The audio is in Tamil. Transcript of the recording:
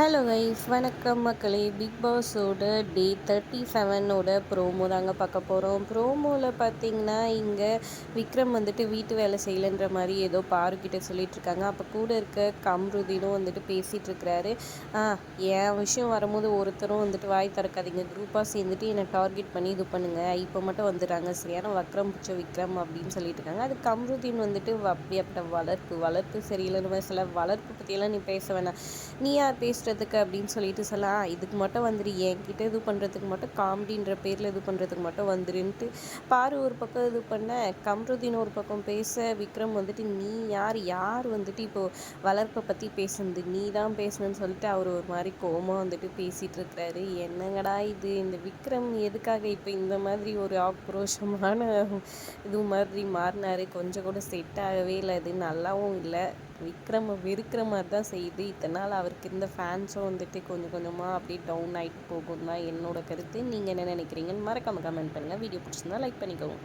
ஹலோ வைஸ் வணக்கம் மக்களே. பிக் பாஸோட டே தேர்ட்டி செவனோட ப்ரோமோ தாங்க பார்க்க போகிறோம் ப்ரோமோவில் பார்த்தீங்கன்னா இங்கே விக்ரம் வந்துட்டு வீட்டு வேலை செய்யலைன்ற மாதிரி ஏதோ பாருக்கிட்ட சொல்லிகிட்ருக்காங்க அப்போ கூட இருக்க கம்ருதீனும் வந்துட்டு பேசிகிட்டு இருக்கிறாரு. ஆ என் விஷயம் வரும்போது ஒருத்தரும் வந்துட்டு வாய் திறக்காதீங்க. குரூப்பாக சேர்ந்துட்டு என்னை டார்கெட் பண்ணி இது பண்ணுங்கள் இப்போ மட்டும் வந்துடுறாங்க. சரியான வக்ரம் பிடிச்ச விக்ரம் அப்படின்னு சொல்லிட்டு இருக்காங்க. அது கம்ருதீன் வந்துட்டு அப்படி அப்படி வளர்ப்பு வளர்ப்பு சரியில்லைன்னு சில வளர்ப்பு பற்றியெல்லாம் நீ பேச வேணாம். நீ யார் பேசுகிற பேசுகிறதுக்கு அப்படின்னு சொல்லிட்டு சொல்லலாம் இதுக்கு மட்டும் வந்துடு என்கிட்ட இது பண்ணுறதுக்கு மட்டும் காமெடின்ற பேரில் இது பண்ணுறதுக்கு மட்டும் வந்துருன்ட்டு பாரு ஒரு பக்கம் இது பண்ண கம்ருதீன் ஒரு பக்கம் பேச விக்ரம் வந்துட்டு நீ யார்? யார் வந்துட்டு இப்போது வளர்ப்பை பற்றி பேசுனது? நீ தான் பேசணும்னு சொல்லிட்டு அவர் ஒரு மாதிரி கோமாக வந்துட்டு பேசிகிட்டு இருக்கிறாரு. என்னங்கடா இது? இந்த விக்ரம் எதுக்காக இப்போ இந்த மாதிரி ஒரு ஆக்ரோஷமான இது மாதிரி மாறினார்? கொஞ்சம் கூட செட் ஆகவே இல்லை. இது நல்லாவும் இல்லை. விக்ரம வெறுக்கிற மாதிரி தான் செய்யுது. இத்தனை நாள் அவருக்கு இருந்த ஃபேன்ஸும் வந்துட்டு கொஞ்சம் கொஞ்சமாக அப்படியே டவுன் ஆகிட்டு போகும் தான் என்னோட கருத்து. நீங்கள் என்ன நினைக்கிறீங்கன்னு மறக்காமல் கமெண்ட் பண்ணுங்கள் வீடியோ பிடிச்சிருந்தா லைக் பண்ணிக்கோங்க.